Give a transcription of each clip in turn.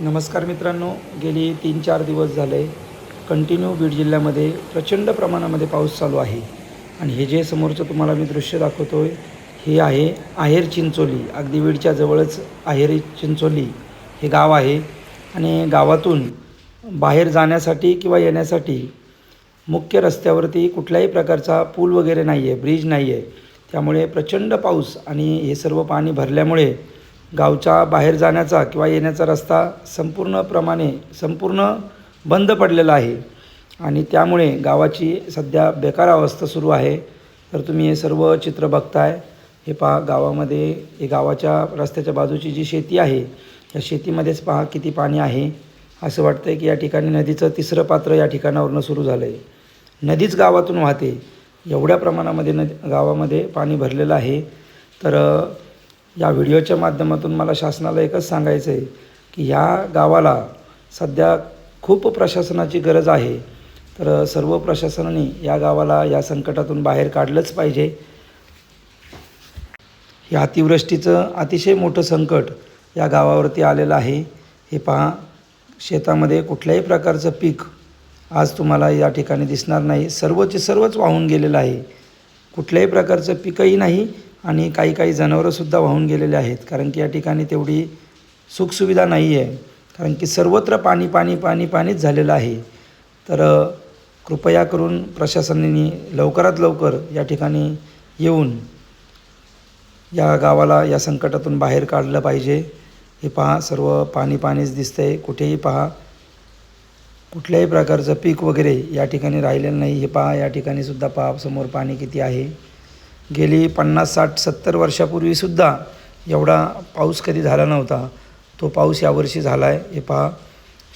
नमस्कार मित्रांनो गेली तीन चार दिवस झाले कंटिन्यू बीड जिल्ह्यामध्ये प्रचंड प्रमाणामध्ये पाऊस चालू आहे. आणि हे जे समोरचं तुम्हाला मी दृश्य दाखवतो आहे हे आहे आहेर चिंचोली. अगदी बीडच्या जवळच आहेर चिंचोली हे गाव आहे. आणि गावातून बाहेर जाण्यासाठी किंवा येण्यासाठी मुख्य रस्त्यावरती कुठल्याही प्रकारचा पूल वगैरे नाही आहे ब्रिज नाही आहे त्यामुळे प्रचंड पाऊस आणि हे सर्व पाणी भरल्यामुळे गावच्या बाहेर जाण्याचा किंवा येण्याचा रस्ता संपूर्णप्रमाणे संपूर्ण बंद पडलेला आहे. आणि त्यामुळे गावाची सध्या बेकार अवस्था सुरू आहे. तर तुम्ही हे सर्व चित्र बघताय. हे पहा गावामध्ये हे गावाच्या रस्त्याच्या बाजूची जी शेती आहे या शेतीमध्येच पहा किती पाणी आहे. असं वाटतं आहे की या ठिकाणी नदीचं तिसरं पात्र या ठिकाणावरनं सुरू झालं आहे नदीच गावातून वाहते. एवढ्या प्रमाणामध्ये नदी गावामध्ये पाणी भरलेलं आहे. तर या व्हिडिओच्या माध्यमातून मला शासनाला एकच सांगायचं आहे की ह्या गावाला सध्या खूप प्रशासनाची गरज आहे. तर सर्व प्रशासनाने या गावाला या संकटातून बाहेर काढलंच पाहिजे. हे अतिवृष्टीचं अतिशय मोठं संकट या गावावरती आलेलं आहे. हे पहा शेतामध्ये कुठल्याही प्रकारचं पीक आज तुम्हाला या ठिकाणी दिसणार नाही. सर्वचे सर्वच वाहून गेलेलं आहे. कुठल्याही प्रकारचं पिकही नाही. आणि काही काही जनावरंसुद्धा वाहून गेलेले आहेत. कारण की या ठिकाणी तेवढी सुखसुविधा नाही आहे. कारण की सर्वत्र पाणी पाणी पाणी पाणीच झालेलं आहे. तर कृपया करून प्रशासनाने लवकरात लवकर या ठिकाणी येऊन या गावाला या संकटातून बाहेर काढलं पाहिजे. हे पहा सर्व पाणी पाणीच दिसतंय. कुठेही पहा कुठल्याही प्रकारचं पीक वगैरे या ठिकाणी राहिलेलं नाही. हे पहा या ठिकाणीसुद्धा पहा समोर पाणी किती आहे. गेली पन्नास साठ सत्तर वर्षापूर्वीसुद्धा एवढा पाऊस कधी झाला नव्हता. तो पाऊस यावर्षी झाला आहे हे पहा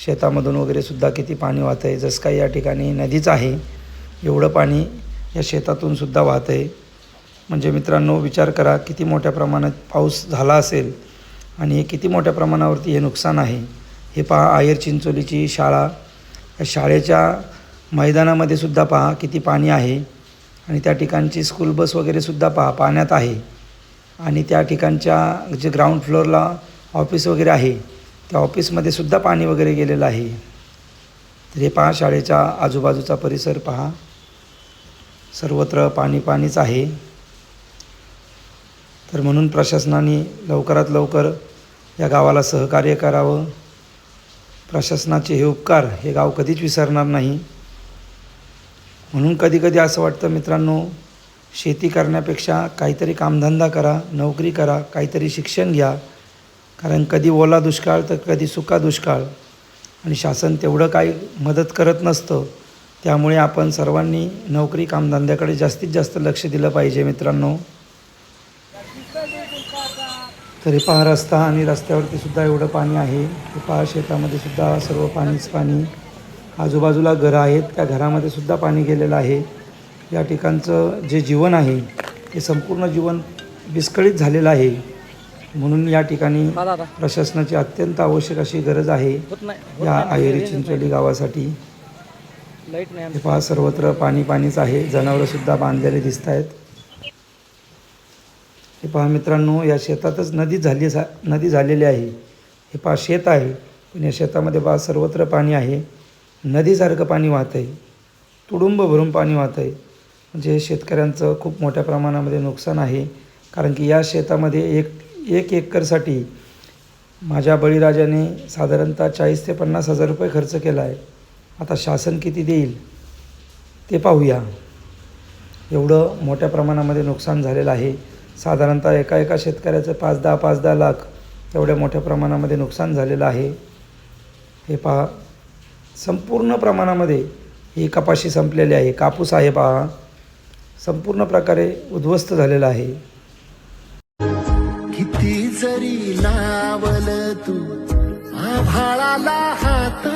शेतामधून वगैरे सुद्धा किती पाणी वाहत आहे जसं काही या ठिकाणी नदीच आहे एवढं पाणी या शेतातून सुद्धा वाहतं आहे म्हणजे मित्रांनो विचार करा किती मोठ्या प्रमाणात पाऊस झाला असेल आणि हे किती मोठ्या प्रमाणावरती हे नुकसान आहे. हे पहा आयर चिंचोलीची शाळा. या शाळेच्या मैदानामध्ये सुद्धा पहा किती पाणी आहे. आणि त्या ठिकाणची स्कूल बस वगैरे सुद्धा पाण्यात आहे. आणि त्या ठिकाणच्या जे ग्राउंड फ्लोअरला ऑफिस वगैरे आहे त्या ऑफिसमध्ये सुद्धा पाणी वगैरे गेलेलं आहे. तर हे पहा शाळेच्या आजूबाजूचा परिसर पहा. सर्वत्र पाणी पाणीच आहे. तर म्हणून प्रशासनाने लवकरात लवकर या गावाला सहकार्य करावं. प्रशासनाचे हे उपकार हे गाव कधीच विसरणार नाही. म्हणून कधी कधी असं वाटतं मित्रांनो शेती करण्यापेक्षा काहीतरी कामधंदा करा नोकरी करा काहीतरी शिक्षण घ्या. कारण कधी ओला दुष्काळ तर कधी सुका दुष्काळ. आणि शासन तेवढं काही मदत करत नसतं. त्यामुळे आपण सर्वांनी नोकरी कामधंद्याकडे जास्तीत जास्त लक्ष दिलं पाहिजे मित्रांनो. तरी पहा रस्ता आणि रस्त्यावरती सुद्धा एवढं पाणी आहे. की पहा शेतामध्ये सुद्धा सर्व पाणीच पाणी. आजूबाजूला घरं आहेत त्या घरामध्ये सुद्धा पाणी गेलेलं आहे. या ठिकाणचं जे जीवन आहे ते संपूर्ण जीवन विस्कळीत झालेलं आहे. म्हणून या ठिकाणी प्रशासनाची अत्यंत आवश्यक अशी गरज आहे या. आयरी चिंचोली गावासाठी. हे. पहा सर्वत्र पाणी पाणीच आहे. जनावरंसुद्धा बांधलेले दिसत आहेत. हे पहा मित्रांनो या शेतातच नदी झाली नदी झालेली आहे. हे पहा शेत आहे. पण या शेतामध्ये पहा सर्वत्र पाणी आहे. नदीसारखं पाणी वाहत आहे तुडुंब भरून पाणी वाहत आहे म्हणजे शेतकऱ्यांचं खूप मोठ्या प्रमाणामध्ये नुकसान आहे. कारण की या शेतामध्ये एक एक एकरसाठी माझ्या बळीराजाने साधारणतः चाळीस ते पन्नास हजार रुपये खर्च केला आहे आता शासन किती देईल? ते पाहूया. एवढं मोठ्या प्रमाणामध्ये नुकसान झालेलं आहे. साधारणतः एका एका शेतकऱ्याचं पाच दहा पाच दहा लाख एवढ्या मोठ्या प्रमाणामध्ये नुकसान झालेलं आहे. हे पहा. संपूर्ण प्रमाणामध्ये ही कपाशी संपलेली आहे. कापूस आहे पहा संपूर्ण प्रकारे उद्ध्वस्त झालेला आहे. किती जरी लावल तू आभाळाला हात